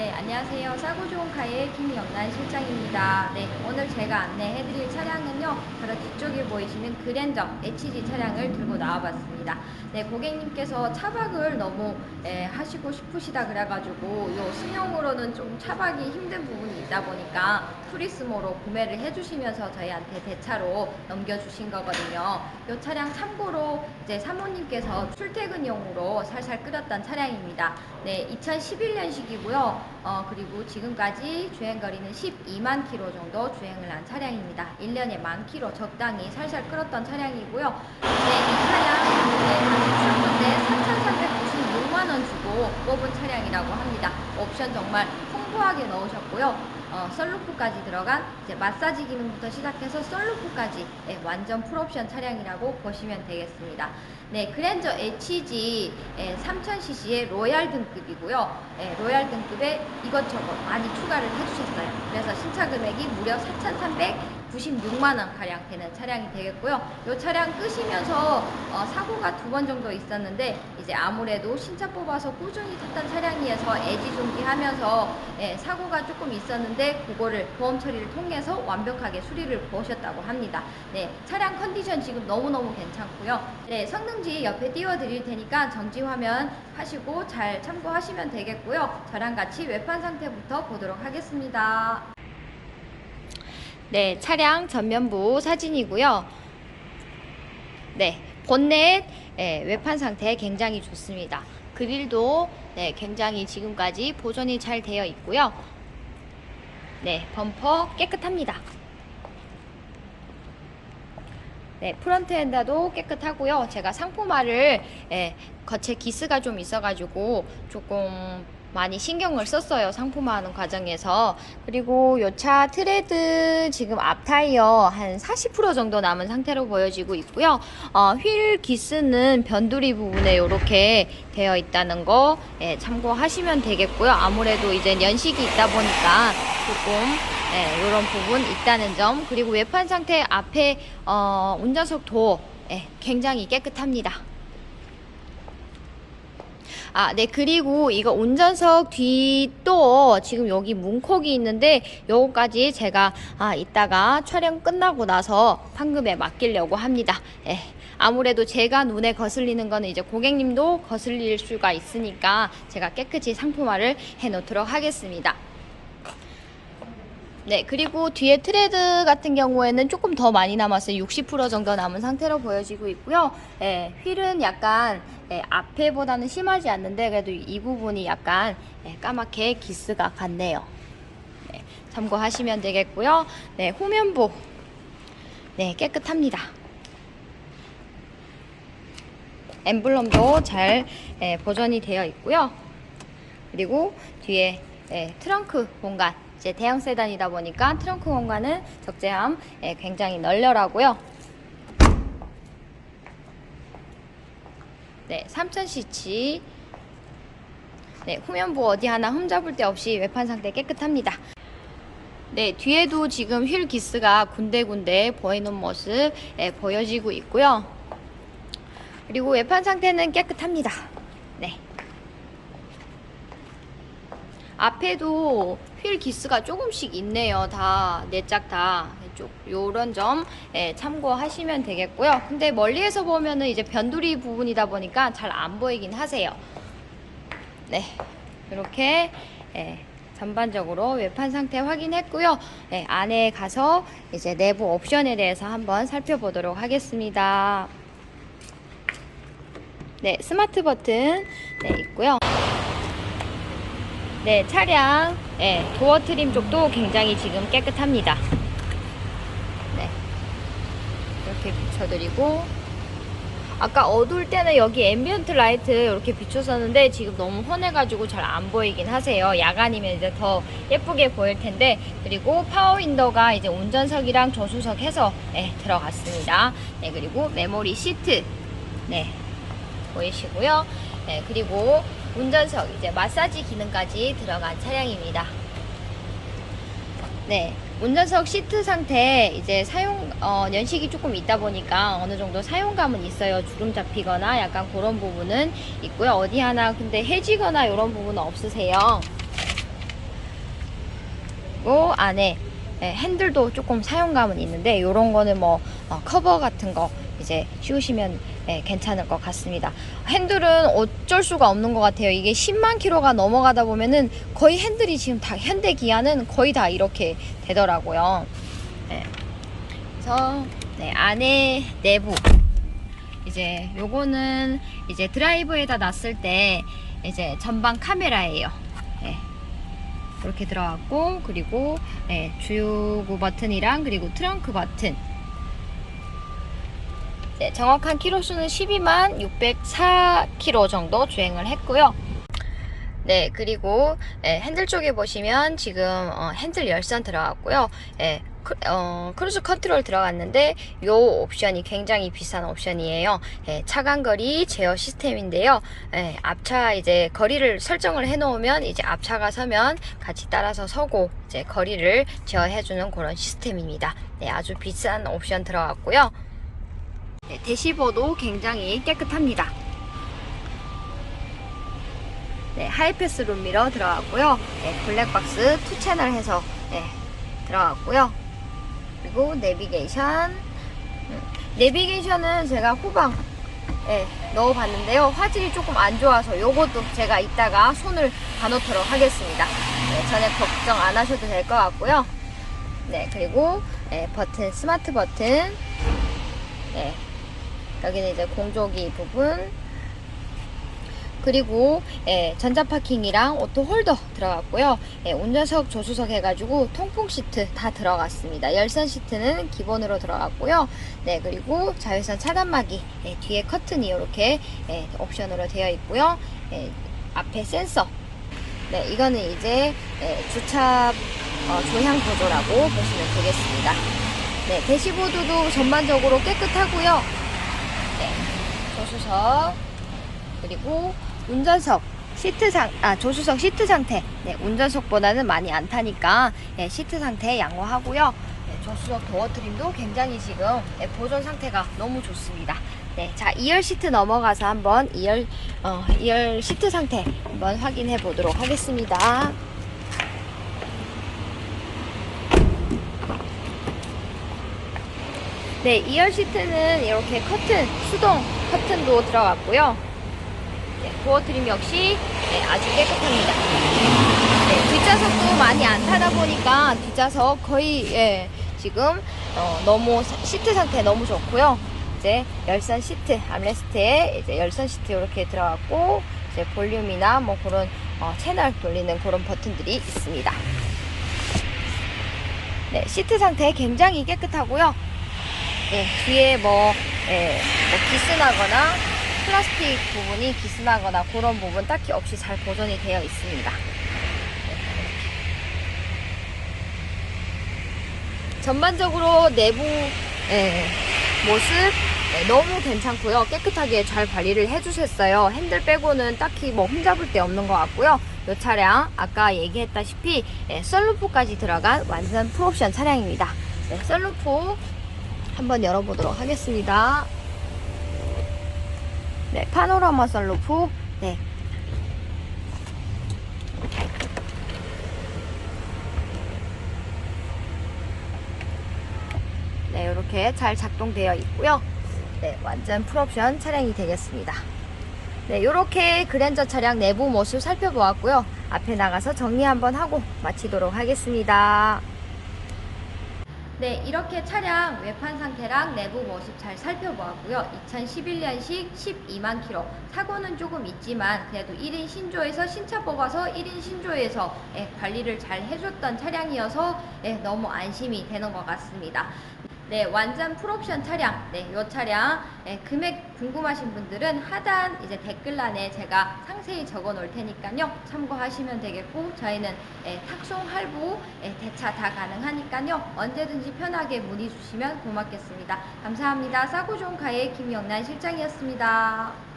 Hey. 네, 안녕하세요. 싸고 좋은 카의 김영란 실장입니다. 네, 오늘 제가 안내해드릴 차량은요, 바로 뒤쪽에 보이시는 그랜저 HG 차량을 들고 나와봤습니다. 네, 고객님께서 차박을 너무 예, 하시고 싶으시다 그래가지고 요 승용으로는 좀 차박이 힘든 부분이 있다 보니까 투리스모로 구매를 해주시면서 저희한테 대차로 넘겨주신 거거든요. 이 차량 참고로 이제 사모님께서 출퇴근용으로 살살 끓였던 차량입니다. 네, 2011년식이고요. 어, 그리고 지금까지 주행거리는 12만 킬로 정도 주행을 한 차량입니다. 1년에 만 킬로 적당히 살살 끌었던 차량이고요. 네, 이 차량 네, 출근때 4,396만원 주고 뽑은 차량이라고 합니다. 옵션 정말 풍부하게 넣으셨고요. 어, 썰루프까지 들어간 이제 마사지 기능부터 시작해서 썰루프까지 예, 완전 풀옵션 차량이라고 보시면 되겠습니다. 네, 그랜저 HG 예, 3000cc의 로얄 등급이고요. 예, 로얄 등급에 이것저것 많이 추가를 해주셨어요. 그래서 신차 금액이 무려 4,396만 원 가량 되는 차량이 되겠고요. 이 차량 끄시면서 어, 사고가 두 번 정도 있었는데 이제 아무래도 신차 뽑아서 꾸준히 탔던 차량이어서 애지중지하면서 예, 사고가 조금 있었는데 그거를 보험 처리를 통해서 완벽하게 수리를 보셨다고 합니다. 네, 차량 컨디션 지금 너무너무 괜찮고요. 네, 성능지 옆에 띄워드릴 테니까 정지 화면 하시고 잘 참고하시면 되겠고요. 저랑 같이 외판 상태부터 보도록 하겠습니다. 네, 차량 전면부 사진이고요. 네, 본넷 예, 외판 상태 굉장히 좋습니다. 그릴도 네, 굉장히 지금까지 보존이 잘 되어 있고요. 네, 범퍼 깨끗합니다. 네, 프런트 엔더도 깨끗하고요. 제가 상포마를 예, 겉에 기스가 좀 있어가지고 조금 많이 신경을 썼어요. 상품화 하는 과정에서. 그리고 요차 트레드 지금 앞 타이어 한 40% 정도 남은 상태로 보여지고 있고요. 어, 휠 기스는 변두리 부분에 이렇게 되어 있다는 거 예, 참고하시면 되겠고요. 아무래도 이제 연식이 있다 보니까 조금 예, 이런 부분 있다는 점. 그리고 외판 상태 앞에 어, 운전석 도 예, 굉장히 깨끗합니다. 아, 네. 그리고 이거 운전석 뒤또 지금 여기 문콕이 있는데 요거까지 제가 아, 이따가 촬영 끝나고 나서 판금에 맡기려고 합니다. 예. 아무래도 제가 눈에 거슬리는 거는 이제 고객님도 거슬릴 수가 있으니까 제가 깨끗이 상품화를 해 놓도록 하겠습니다. 네, 그리고 뒤에 트레드 같은 경우에는 조금 더 많이 남았어요. 60% 정도 남은 상태로 보여지고 있고요. 예, 휠은 약간 예, 앞에보다는 심하지 않는데 그래도 이 부분이 약간 예, 까맣게 기스가 같네요. 네, 참고하시면 되겠고요. 네, 후면부 네, 깨끗합니다. 엠블럼도 잘 예, 보존이 되어 있고요. 그리고 뒤에 예, 트렁크 공간 이제 대형 세단이다 보니까 트렁크 공간은 적재함 예, 굉장히 널널하고요. 네, 3000cc. 네, 후면부 어디 하나 흠잡을 데 없이 외판 상태 깨끗합니다. 네, 뒤에도 지금 휠 기스가 군데군데 보이는 모습 예, 보여지고 있고요. 그리고 외판 상태는 깨끗합니다. 네. 앞에도 휠 기스가 조금씩 있네요. 다, 네 짝 다. 쪽, 요런 점, 예, 참고하시면 되겠고요. 근데 멀리에서 보면은 이제 변두리 부분이다 보니까 잘 안 보이긴 하세요. 네. 이렇게, 예, 전반적으로 외판 상태 확인했고요. 예, 안에 가서 이제 내부 옵션에 대해서 한번 살펴보도록 하겠습니다. 네, 스마트 버튼, 네, 있고요. 네, 차량 예, 도어 트림 쪽도 굉장히 지금 깨끗합니다. 네, 이렇게 비춰드리고 아까 어두울 때는 여기 앰비언트 라이트 이렇게 비춰섰는데 지금 너무 환해가지고 잘 안 보이긴 하세요. 야간이면 이제 더 예쁘게 보일 텐데 그리고 파워 윈도가 이제 운전석이랑 조수석 해서 예, 들어갔습니다. 네, 그리고 메모리 시트 네 보이시고요. 네, 그리고 운전석 이제 마사지 기능까지 들어간 차량입니다. 네, 운전석 시트 상태 이제 사용 어, 연식이 조금 있다 보니까 어느 정도 사용감은 있어요. 주름 잡히거나 약간 그런 부분은 있고요. 어디 하나 근데 해지거나 이런 부분은 없으세요. 그리고 안에 예, 핸들도 조금 사용감은 있는데 이런 거는 뭐 어, 커버 같은 거 이제 씌우시면 예, 괜찮을 것 같습니다. 핸들은 어쩔 수가 없는 것 같아요. 이게 10만 킬로가 넘어가다 보면은 거의 핸들이 지금 다 현대 기아는 거의 다 이렇게 되더라고요. 예. 그래서 네, 안에 내부 이제 요거는 이제 드라이브에다 놨을 때 이제 전방 카메라예요. 예. 이렇게 들어갔고 그리고 예, 주유구 버튼이랑 그리고 트렁크 버튼 네, 정확한 키로수는 12만 604km 정도 주행을 했고요. 네, 그리고 예, 핸들 쪽에 보시면 지금 어, 핸들 열선 들어갔고요. 예, 크, 어, 크루즈 컨트롤 들어갔는데 요 옵션이 굉장히 비싼 옵션이에요. 예, 차간거리 제어 시스템인데요. 예, 앞차 이제 거리를 설정을 해놓으면 이제 앞차가 서면 같이 따라서 서고 이제 거리를 제어해주는 그런 시스템입니다. 네, 아주 비싼 옵션 들어갔고요. 네, 대시보도 굉장히 깨끗합니다. 네, 하이패스 룸미러 들어갔고요. 네, 블랙박스 2채널 해서 네, 들어갔고요. 그리고 내비게이션. 음, 내비게이션은 제가 후방 예, 넣어봤는데요. 화질이 조금 안 좋아서 요것도 제가 이따가 손을 봐놓도록 하겠습니다. 네, 전혀 걱정 안 하셔도 될 것 같고요. 네, 그리고 예, 버튼, 스마트 버튼. 네, 여기는 이제 공조기 부분. 그리고 예, 전자 파킹이랑 오토 홀더 들어갔고요. 예, 운전석 조수석 해가지고 통풍 시트 다 들어갔습니다. 열선 시트는 기본으로 들어갔고요. 네 그리고 자외선 차단막이 예, 뒤에 커튼이 이렇게 예, 옵션으로 되어 있고요. 예, 앞에 센서. 네 이거는 이제 예, 주차 어, 조향 보조라고 보시면 되겠습니다. 네 대시보드도 전반적으로 깨끗하고요. 네 조수석 그리고 운전석 시트 상, 아, 조수석 시트 상태. 네, 운전석보다는 많이 안 타니까, 예, 시트 상태 양호하고요. 네, 조수석 도어 트림도 굉장히 지금 예, 보존 상태가 너무 좋습니다. 네, 자, 2열 시트 넘어가서 한번 2열, 어, 2열 시트 상태 한번 확인해 보도록 하겠습니다. 네, 2열 시트는 이렇게 커튼, 수동 커튼도 들어갔고요. 네, 도어 트림 역시 네, 아주 깨끗합니다. 네, 뒷좌석도 많이 안 타다 보니까 뒷좌석 거의 예, 지금 어, 너무 사- 시트 상태 너무 좋고요. 이제 열선 시트 암레스트에 이제 열선 시트 이렇게 들어갔고 이제 볼륨이나 뭐 그런 어, 채널 돌리는 그런 버튼들이 있습니다. 네, 시트 상태 굉장히 깨끗하고요. 예, 뒤에 뭐, 예, 뭐 기스나거나 플라스틱 부분이 기스나거나 그런 부분 딱히 없이 잘 보존이 되어 있습니다. 전반적으로 내부 예, 모습 예, 너무 괜찮고요. 깨끗하게 잘 관리를 해주셨어요. 핸들 빼고는 딱히 뭐 흠잡을 데 없는 것 같고요. 이 차량 아까 얘기했다시피 예, 썰루프까지 들어간 완전 풀옵션 차량입니다. 네, 썰루프 한번 열어보도록 하겠습니다. 네, 파노라마 썰루프. 네. 네, 이렇게 잘 작동되어 있고요. 네, 완전 풀옵션 차량이 되겠습니다. 네, 이렇게 그랜저 차량 내부 모습 살펴보았고요. 앞에 나가서 정리 한번 하고 마치도록 하겠습니다. 네, 이렇게 차량 외판 상태랑 내부 모습 잘 살펴보았고요. 2011년식 12만 킬로. 사고는 조금 있지만 그래도 1인 신조에서 신차 뽑아서 1인 신조에서 예, 관리를 잘 해줬던 차량이어서 예, 너무 안심이 되는 것 같습니다. 네, 완전 풀옵션 차량. 네, 이 차량 예, 금액 궁금하신 분들은 하단 이제 댓글란에 제가 상세히 적어 놓을 테니까요. 참고하시면 되겠고 저희는 예, 탁송 할부 예, 대차 다 가능하니까요. 언제든지 편하게 문의 주시면 고맙겠습니다. 감사합니다. 싸고 좋은 가의 김영란 실장이었습니다.